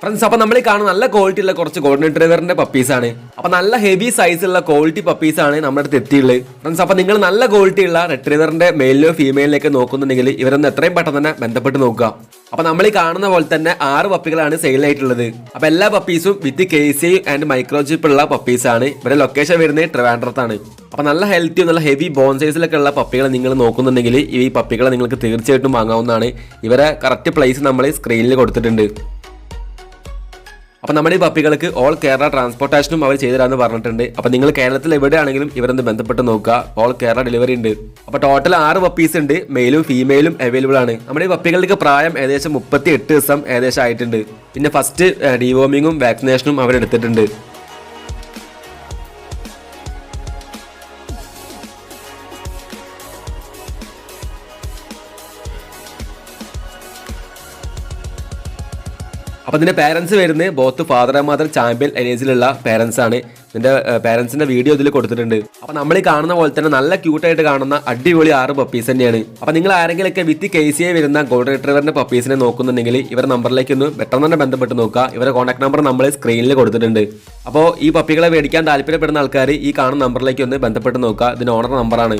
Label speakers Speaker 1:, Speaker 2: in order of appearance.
Speaker 1: Friends അപ്പൊ നമ്മൾ കാണുന്ന നല്ല ക്വാളിറ്റി ഉള്ള കുറച്ച് ഗോൾഡൻ ഡ്രൈവറിന്റെ പപ്പീസ് ആണ്. അപ്പൊ നല്ല ഹെവി സൈസ് ഉള്ള ക്വാളിറ്റി പപ്പീസ് ആണ് നമ്മുടെ അടുത്ത് എത്തിയുള്ളത് ഫ്രണ്ട്സ് അപ്പൊ നിങ്ങൾ നല്ല ക്വാളിറ്റി ഉള്ള റിട്രീവറിന്റെ മെയിലിനോ ഫീമെയിലിനൊക്കെ നോക്കുന്നുണ്ടെങ്കിൽ ഇവരൊന്ന് എത്രയും പെട്ടെന്ന് തന്നെ ബന്ധപ്പെട്ട് നോക്കുക. അപ്പൊ നമ്മൾ കാണുന്ന പോലെ തന്നെ ആറ് പപ്പികളാണ് സെയിലായിട്ടുള്ളത് അപ്പൊ എല്ലാ പപ്പീസും with K C and microchip ഉള്ള പപ്പീസ് ആണ്. ഇവരുടെ ലൊക്കേഷൻ വരുന്നത് ട്രിവാൻഡ്രത്താണ്. അപ്പൊ നല്ല ഹെൽത്തിയും നല്ല ഹെവി ബോൺ സൈസിലൊക്കെ ഉള്ള പപ്പികളെ നിങ്ങൾ നോക്കുന്നുണ്ടെങ്കിൽ ഈ പപ്പികളെ നിങ്ങൾക്ക് തീർച്ചയായിട്ടും വാങ്ങാവുന്നതാണ്. ഇവരെ കറക്റ്റ് പ്ലേസ് നമ്മൾ സ്ക്രീനിൽ കൊടുത്തിട്ടുണ്ട്. അപ്പൊ നമ്മുടെ ഈ പപ്പികൾക്ക് ഓൾ കേരള ട്രാൻസ്പോർട്ടേഷനും അവർ ചെയ്തുതരാന്ന് പറഞ്ഞിട്ടുണ്ട്. അപ്പോൾ നിങ്ങൾ കേരളത്തിൽ എവിടെയാണെങ്കിലും ഇവരൊന്ന് ബന്ധപ്പെട്ട് നോക്കുക. ഓൾ കേരള ഡെലിവറി ഉണ്ട്. അപ്പോൾ ടോട്ടൽ ആറ് പപ്പീസ് ഉണ്ട്. മെയിലും ഫീമെയിലും അവൈലബിൾ ആണ്. നമ്മുടെ ഈ പപ്പികൾക്ക് പ്രായം ഏകദേശം മുപ്പത്തി എട്ട് ദിവസം ഏകദേശം ആയിട്ടുണ്ട്. പിന്നെ ഫസ്റ്റ് ഡിവോമിങ്ങും വാക്സിനേഷനും അവരെടുത്തിട്ടുണ്ട്. അപ്പൊ നിന്റെ പേരൻസ് വരുന്നത് both father and mother champion എനേജിലുള്ള parents ആണ്. നിന്റെ പേരൻസിന്റെ വീഡിയോ ഇതിൽ കൊടുത്തിട്ടുണ്ട്. അപ്പൊ നമ്മൾ കാണുന്ന പോലെ തന്നെ നല്ല ക്യൂട്ടായിട്ട് കാണുന്ന അടിപൊളി ആറ് പപ്പീസ് തന്നെയാണ്. അപ്പൊ നിങ്ങൾ ആരെങ്കിലൊക്കെ വിത്ത് കെ സി വരുന്ന ഗോൾഡ് റിട്രൈവറിന്റെ പപ്പീസിനെ നോക്കുന്നുണ്ടെങ്കിൽ ഇവരുടെ നമ്പറിലേക്ക് ഒന്ന് പെട്ടെന്ന് തന്നെ ബന്ധപ്പെട്ട് നോക്കുക. ഇവരുടെ കോൺടാക്ട് നമ്പർ നമ്മൾ സ്ക്രീനിൽ കൊടുത്തിട്ടുണ്ട്. അപ്പോൾ ഈ പപ്പികളെ മേടിക്കാൻ താല്പര്യപ്പെടുന്ന ആൾക്കാർ ഈ കാണുന്ന നമ്പറിലേക്ക് ഒന്ന് ബന്ധപ്പെട്ട് നോക്കുക. ഇതിന് ഓണർ നമ്പറാണ്